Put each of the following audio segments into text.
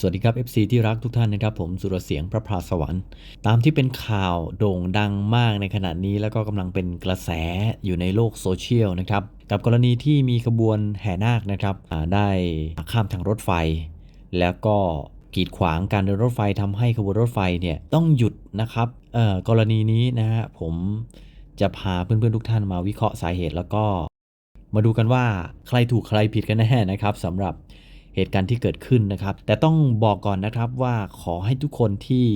สวัสดีครับ FC ที่รักทุกท่านนะครับ ผมสุรเสียงพระพราสวรรค์ ตามที่เป็นข่าวโด่งดังมากในขณะนี้แล้วก็กำลังเป็นกระแสอยู่ในโลกโซเชียลนะครับ กับกรณีที่มีขบวนแห่นาคนะครับได้ข้ามทางรถไฟ แล้วก็กีดขวางการเดินรถไฟทำให้ขบวนรถไฟเนี่ยต้องหยุดนะครับเอ่อกรณีนี้นะฮะผมจะพาเพื่อนๆทุกท่านมาวิเคราะห์สาเหตุแล้วก็ มาดูกันว่าใครถูกใครผิดกันแน่นะครับสำหรับ เหตุการณ์ที่เกิดขึ้นนะครับ แต่ต้องบอกก่อนนะครับว่าขอให้ทุกคนที่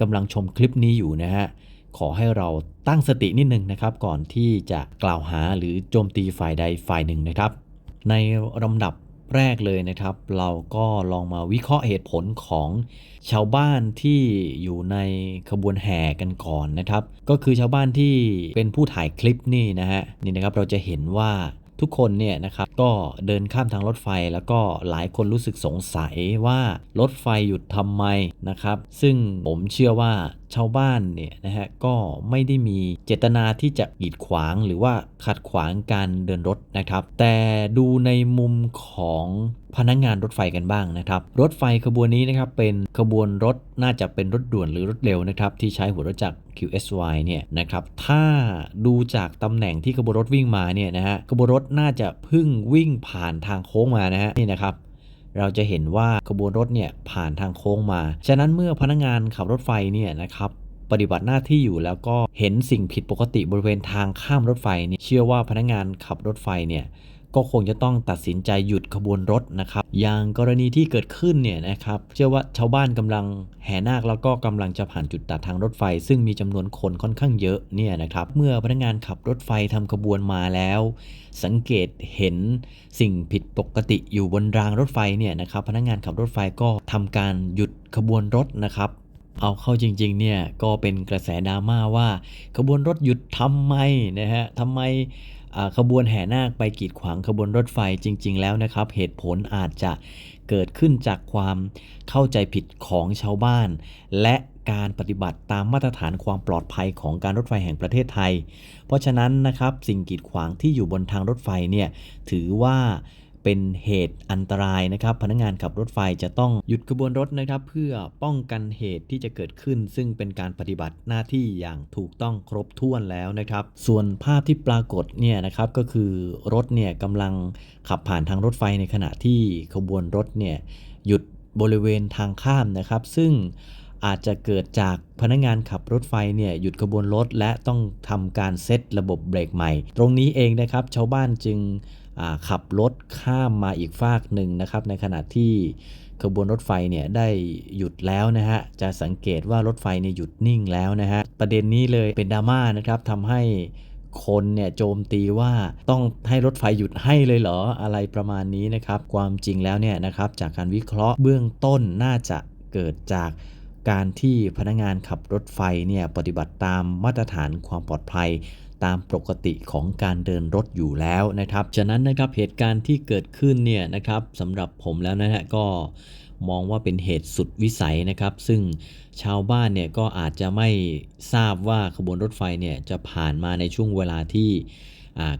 กำลังชมคลิปนี้อยู่นะฮะขอให้เราตั้งสตินิดนึงนะครับ ก่อนที่จะกล่าวหาหรือโจมตีฝ่ายใดฝ่ายหนึ่งนะครับ ในลำดับแรกเลยนะครับ เราก็ลองมาวิเคราะห์เหตุผลของชาวบ้านที่อยู่ในขบวนแห่กันก่อนนะครับ ก็คือชาวบ้านที่เป็นผู้ถ่ายคลิปนี่นะฮะนี่นะครับเราจะเห็นว่า ทุกคนเนี่ยนะครับก็เดินข้ามทางรถไฟแล้วก็หลายคนรู้สึกสงสัยว่ารถไฟหยุดทำไมนะครับ ซึ่งผมเชื่อว่า ชาวบ้านเนี่ยนะฮะก็ไม่ได้มีเจตนาที่จะกีดขวางหรือว่าขัดขวางการเดินรถนะครับ แต่ดูในมุมของพนักงงานรถไฟกันบ้างนะครับ รถไฟขบวนนี้นะครับเป็นขบวนรถน่าจะเป็นรถด่วนหรือรถเร็วนะครับที่ใช้หัวรถจักร QSY เนี่ยนะครับถ้าดูจากตำแหน่งที่ขบวนรถวิ่งมาเนี่ยนะฮะขบวนรถน่าจะพิ่งวิ่งผ่านทางโค้งมานะฮะนี่นะครับ เราจะเห็นว่าขบวนรถเนี่ยผ่านทางโค้งมา ฉะนั้นเมื่อพนักงานขับรถไฟเนี่ยนะครับปฏิบัติหน้าที่อยู่แล้วก็เห็นสิ่งผิดปกติบริเวณทางข้ามรถไฟเนี่ยเชื่อว่าพนักงานขับรถไฟเนี่ย ก็คงจะต้องตัดสินใจหยุดขบวนรถนะครับอย่างกรณีที่เกิดขึ้นเนี่ยนะครับเชื่อว่าชาวบ้านกำลังแห่นาคแล้วก็กำลังจะผ่านจุดตัดทางรถไฟ ซึ่งมีจำนวนคนค่อนข้างเยอะเนี่ยนะครับเมื่อพนักงานขับรถไฟทำขบวนมาแล้ว สังเกตเห็นสิ่งผิดปกติอยู่บนรางรถไฟเนี่ยนะครับพนักงานขับรถไฟก็ทำการหยุดขบวนรถนะครับ เอาเข้าจริงๆเนี่ยก็เป็นกระแสดราม่าว่า ขบวนรถหยุดทำไมนะฮะทำไมขบวนแห่นาคไปกีดขวางขบวนรถไฟจริง ๆ แล้วนะครับ เหตุผลอาจจะเกิดขึ้นจากความเข้าใจผิดของชาวบ้าน และการปฏิบัติตามมาตรฐานความปลอดภัยของการรถไฟแห่งประเทศไทย เพราะฉะนั้นนะครับสิ่งกีดขวางที่อยู่บนทางรถไฟเนี่ยถือว่า เป็นเหตุอันตรายนะครับ พนักงานขับรถไฟจะต้องหยุดขบวนรถนะครับ เพื่อป้องกันเหตุที่จะเกิดขึ้น ซึ่งเป็นการปฏิบัติหน้าที่อย่างถูกต้องครบถ้วนแล้วนะครับ ส่วนภาพที่ปรากฏเนี่ยนะครับก็คือรถเนี่ยกำลังขับผ่านทางรถไฟในขณะที่ขบวนรถเนี่ยหยุดบริเวณทางข้ามนะครับ ซึ่งอาจจะเกิดจากพนักงานขับรถไฟเนี่ยหยุดขบวนรถและต้องทำการเซตระบบเบรกใหม่ ตรงนี้เองนะครับ ชาวบ้านจึง ขับรถข้ามมาอีกฟากหนึ่งนะครับในขณะที่ขบวนรถไฟเนี่ยได้หยุดแล้วนะฮะจะสังเกตว่ารถไฟเนี่ยหยุดนิ่งแล้วนะฮะประเด็นนี้เลยเป็นดราม่านะครับทำให้คนเนี่ยโจมตีว่าต้องให้รถไฟหยุดให้เลยเหรออะไรประมาณนี้นะครับ ความจริงแล้วเนี่ยนะครับจากการวิเคราะห์เบื้องต้นน่าจะเกิดจาก การที่พนักงานขับรถไฟเนี่ยปฏิบัติตามมาตรฐานความปลอดภัยตามปกติของการเดินรถอยู่แล้วนะครับ ฉะนั้นนะครับเหตุการณ์ที่เกิดขึ้นเนี่ยนะครับสำหรับผมแล้วนะฮะก็มองว่าเป็นเหตุสุดวิสัยนะครับ ซึ่งชาวบ้านเนี่ยก็อาจจะไม่ทราบว่าขบวนรถไฟเนี่ยจะผ่านมาในช่วงเวลาที่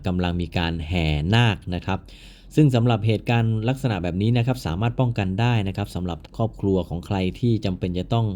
กำลังมีการแห่นาคนะครับ ซึ่งสำหรับเหตุการณ์ลักษณะแบบนี้นะครับสามารถป้องกันได้นะครับสำหรับครอบครัวของใครที่จำเป็นจะต้อง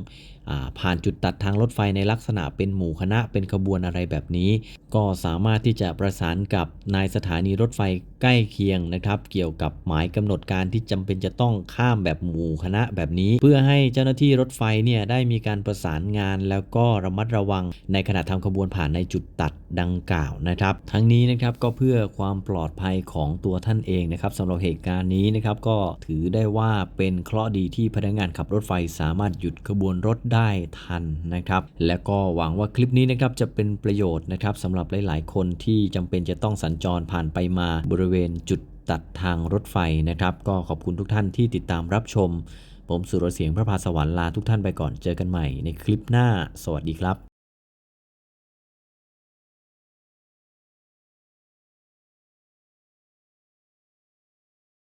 ผ่านจุดตัดทางรถไฟในลักษณะเป็นหมู่คณะเป็นขบวนอะไรแบบนี้ ก็สามารถที่จะประสานกับนายสถานีรถไฟใกล้เคียงนะครับ เกี่ยวกับหมายกำหนดการที่จำเป็นจะต้องข้ามแบบหมู่คณะแบบนี้ เพื่อให้เจ้าหน้าที่รถไฟเนี่ยได้มีการประสานงาน แล้วก็ระมัดระวังในขณะทำขบวนผ่านในจุดตัดดังกล่าวนะครับ ทั้งนี้นะครับก็เพื่อความปลอดภัยของตัวท่านเองนะครับสำหรับเหตุการณ์นี้นะครับก็ถือได้ว่าเป็นเคราะห์ดีที่พนักงานขับรถไฟสามารถหยุดขบวนรถได้ได้ทันนะครับ และก็หวังว่าคลิปนี้นะครับจะเป็นประโยชน์นะครับสำหรับหลาย ๆ คนที่จำเป็นจะต้องสัญจรผ่านไปมาบริเวณจุดตัดทางรถไฟนะครับ ก็ขอบคุณทุกท่านที่ติดตามรับชม ผมสุรเสียงพระพาสวรรค์ลาทุกท่านไปก่อนเจอกันใหม่ในคลิปหน้า สวัสดีครับ